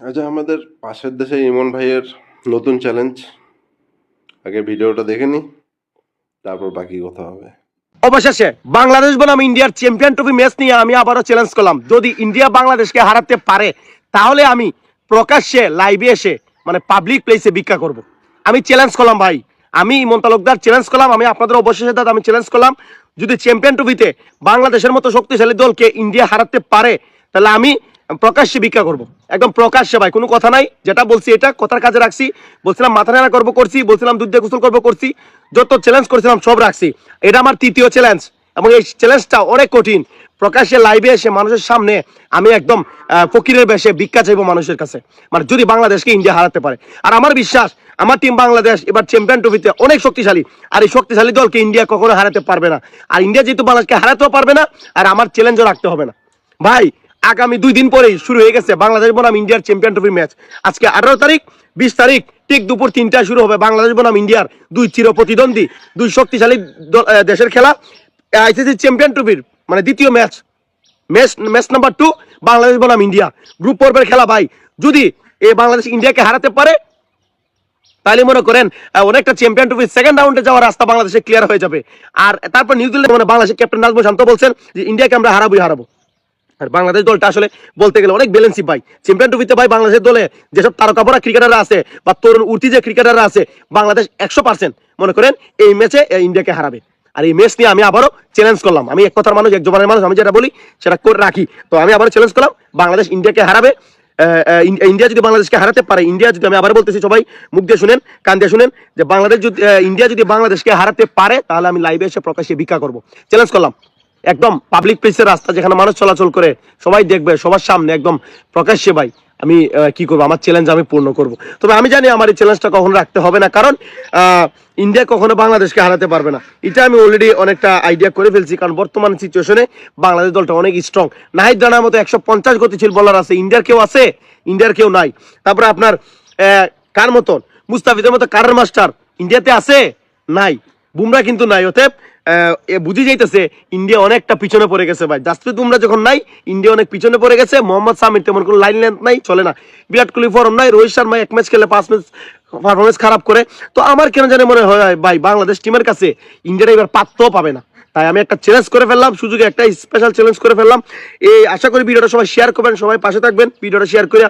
আচ্ছা আমাদের পাশের দেশে ইমন ভাইয়ের নতুন চ্যালেঞ্জ আগে ভিডিওটা দেখে নি, তারপর বাকি কথা হবে। অবশেষে, বাংলাদেশ বনাম ইন্ডিয়ার চ্যাম্পিয়ন ট্রফি ম্যাচ নিয়ে আমি আবারও চ্যালেঞ্জ করলাম। যদি ইন্ডিয়া বাংলাদেশকে হারাতে পারে, তাহলে আমি প্রকাশ্যে লাইভে এসে মানে পাবলিক প্লেসে ভিক্ষা করব। আমি চ্যালেঞ্জ করলাম ভাই। আমি ইমন তালুকদার চ্যালেঞ্জ করলাম। আমি আপনাদের অবশেষে দাদা, আমি চ্যালেঞ্জ করলাম। যদি চ্যাম্পিয়ন ট্রফিতে বাংলাদেশের মতো শক্তিশালী দলকে ইন্ডিয়া হারাতে পারে, তাহলে আমি প্রকাশ্যে ভিক্ষা করব। একদম প্রকাশ্যে ভাই, কোনো কথা নাই। যেটা বলছি এটা, কথার কাজে রাখছি। বলছিলাম মাথা নেড়া করব করছি, বলছিলাম দুধ দিয়ে গোসল করব করছি। যত চ্যালেঞ্জ করেছিলাম সব রাখছি। এটা আমার তৃতীয় চ্যালেঞ্জ এবং এই চ্যালেঞ্জটা অনেক কঠিন। প্রকাশ্যে লাইভে এসে মানুষের সামনে আমি একদম ফকিরের বেশে ভিক্ষা চাইব মানুষের কাছে। মানে যদি বাংলাদেশকে ইন্ডিয়া হারাতে পারে। আর আমার বিশ্বাস, আমার টিম বাংলাদেশ এবার চ্যাম্পিয়ন ট্রফিতে অনেক শক্তিশালী। আর এই শক্তিশালী দলকে ইন্ডিয়া কখনো হারাতে পারবে না। আর ইন্ডিয়া যেহেতু বাংলাদেশকে হারাতেও পারবে না, আর আমার চ্যালেঞ্জও রাখতে হবে না। ভাই আগামী দুই দিন পরেই শুরু হয়ে গেছে বাংলাদেশ বনাম ইন্ডিয়ার চ্যাম্পিয়ন ট্রফির ম্যাচ। আজকে আঠারো তারিখ, বিশ তারিখ, ঠিক দুপুর তিনটায় শুরু হবে বাংলাদেশ বনাম ইন্ডিয়ার দুই চির প্রতিদ্বন্দ্বী দুই শক্তিশালী দেশের খেলা। আইসিসি চ্যাম্পিয়ন ট্রফির মানে দ্বিতীয় match match match number two, Bangladesh বনাম ইন্ডিয়া। গ্রুপ পর্বের খেলা ভাই, যদি এই বাংলাদেশ ইন্ডিয়াকে হারাতে পারে, তাহলে মনে করেন অনেকটা চ্যাম্পিয়ন ট্রফি সেকেন্ড রাউন্ডে যাওয়ার রাস্তা বাংলাদেশে ক্লিয়ার হয়ে যাবে। আর তারপর নিউজিল্যান্ড মানে বাংলাদেশের ক্যাপ্টেন নাজমুল শান্ত বলছেন যে, ইন্ডিয়াকে আমরা হারাবোই হারাবো। আর বাংলাদেশ দলটা আসলে বলতে গেলে অনেক ব্যালেন্সি ভাই। চ্যাম্পিয়ন ট্রফিতে ভাই বাংলাদেশের দলে যেসব তারকাপরা ক্রিকেটাররা আছে বা তরুণ উঠতি যে ক্রিকেটাররা আছে, বাংলাদেশ একশো পার্সেন্ট মনে করেন এই ম্যাচে ইন্ডিয়াকে হারাবে। আর এই ম্যাচ নিয়ে আমি আবারও চ্যালেঞ্জ করলাম। আমি এক কথার মানুষ, এক জবানের মানুষ, আমি যেটা বলি সেটা করে রাখি। তো আমি আবারও চ্যালেঞ্জ করলাম, বাংলাদেশ ইন্ডিয়াকে হারাবে। ইন্ডিয়া যদি বাংলাদেশকে হারাতে পারে ইন্ডিয়া যদি আমি আবার বলতেছি, সবাই মুখ দিয়ে শুনেন, কান দিয়ে শুনেন, যে বাংলাদেশ যদি ইন্ডিয়া যদি বাংলাদেশকে হারাতে পারে, তাহলে আমি লাইভে এসে প্রকাশ্যে ভিক্ষা করব। চ্যালেঞ্জ করলাম। একদম পাবলিক প্লেসের রাস্তা যেখানে মানুষ চলাচল করে, সবাই দেখবে, সবার সামনে একদম প্রকাশ্যে ভাই, আমি কি করব? আমার চ্যালেঞ্জ আমি পূর্ণ করব। তবে আমি জানি আমার এই চ্যালেঞ্জটা কখনো রাখতে হবে না, কারণ ইন্ডিয়া কখনো বাংলাদেশকে হারাতে পারবে না। এটা আমি অলরেডি অনেকটা আইডিয়া করে ফেলছি, কারণ বর্তমান সিচুয়েশনে বাংলাদেশ দলটা অনেক স্ট্রং নাহিদ রানার মতো একশো পঞ্চাশ গতিশীল বলার আছে। ইন্ডিয়ার কেউ আছে? ইন্ডিয়ার কেউ নাই। তারপরে আপনার কার মতন? মুস্তাফিদের মতো কারের মাস্টার ইন্ডিয়াতে আছে? নাই। বুমরা কিন্তু নাই। অতএব বুঝে যাইতেছে, ইন্ডিয়া অনেকটা পিছনে পড়ে গেছে ভাই। জাসপ্রীত বুমরা যখন নাই, ইন্ডিয়া অনেক পিছনে পড়ে গেছে, মোহাম্মদ সামির তেমন কোনো লাইন লেন্থ নাই, চলে না। বিরাট কোহলি ফরম নাই, রোহিত শর্মা এক ম্যাচ খেলে পাঁচ ম্যাচ পারফরমেন্স খারাপ করে। তো আমার কেন জানে মনে হয়, ভাই, বাংলাদেশ টিমের কাছে ইন্ডিয়াটা এবার পাত্রও পাবে না। তাই আমি একটা চ্যালেঞ্জ করে ফেললাম, সুযোগে একটা স্পেশাল চ্যালেঞ্জ করে ফেললাম। এই, আশা করি ভিডিওটা সবাই শেয়ার করবেন, সবাই পাশে থাকবেন। ভিডিওটা শেয়ার করে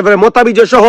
এবারে মতাবিজয় সহ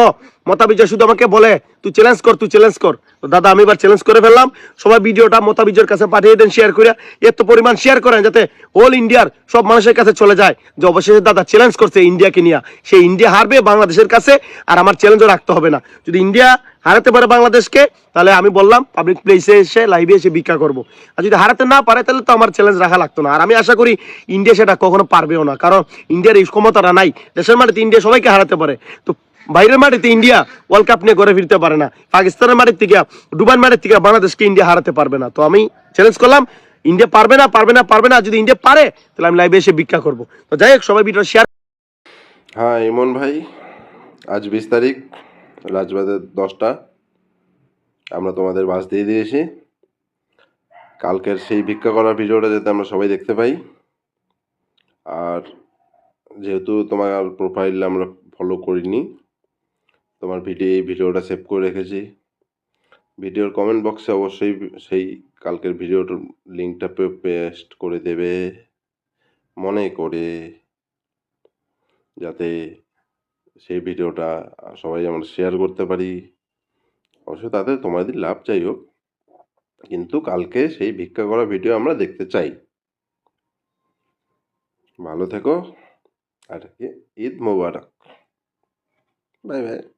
মতাবিজয় শুধু আমাকে বলে, তুই চ্যালেঞ্জ কর, তুই চ্যালেঞ্জ কর। তো দাদা, আমি এবার চ্যালেঞ্জ করে ফেললাম। সবাই ভিডিওটা মতাবিজয়ের কাছে পাঠিয়ে দেন শেয়ার করে এত পরিমাণ শেয়ার করেন যাতে অল ইন্ডিয়ার সব মানুষের কাছে চলে যায় যে, অবশেষে দাদা চ্যালেঞ্জ করছে ইন্ডিয়াকে নিয়ে। সেই ইন্ডিয়া হারবে বাংলাদেশের কাছে, আর আমার চ্যালেঞ্জও রাখতে হবে না। যদি ইন্ডিয়া হারাতে পারে বাংলাদেশকে, তাহলে আমি বললাম পাবলিক প্লেসে এসে লাইভে এসে ভিক্ষা করব। আর যদি হারাতে না পারে, তাহলে তো আমার চ্যালেঞ্জ রাখা লাগতো না। আর আমি আশা করি ইন্ডিয়া সেটা কখনো পারবেও না, কারণ ইন্ডিয়ার এই ক্ষমতাটা নাই। দেশের মাটিতে ইন্ডিয়া সবাইকে হারাতে পারে। তো বাইরের মাটিতে ইন্ডিয়া ওয়ার্ল্ড কাপ নিয়ে ঘরে ফিরতে পারে না। পাকিস্তানের মাটির থেকে ডুবান মাটির থেকে বাংলাদেশকে ইন্ডিয়া হারাতে পারবে না। তো আমি চ্যালেঞ্জ করলাম ইন্ডিয়া পারবে না পারবে না পারবে না যদি ইন্ডিয়া পারে, তাহলে আমি লাইভে এসে ভিক্ষা করব। তো যাই হোক, সবাই ভিডিও শেয়ার হ্যাঁ ইমন ভাই, আজ বিশ তারিখ রাজবাদের দশটা। আমরা তোমাদের বাস দিয়ে দিয়েছি। কালকের সেই ভিক্ষা করার ভিডিওটা যাতে আমরা সবাই দেখতে পাই। আর যেহেতু তোমার প্রোফাইল আমরা ফলো করিনি তোমার ভিডিও এই ভিডিওটা সেভ করে রেখেছি। ভিডিওর কমেন্ট বক্সে অবশ্যই সেই কালকের ভিডিওটার লিঙ্কটা পেস্ট করে দেবে। মনে করে যাতে সেই ভিডিওটা সবাই আমরা শেয়ার করতে পারি। অবশ্য তাতে তোমাদের লাভ যাই হোক। কিন্তু কালকে সেই ভিক্ষা করা ভিডিও আমরা দেখতে চাই। ভালো থেকো। আর ঈদ মোবারক। Bye bye.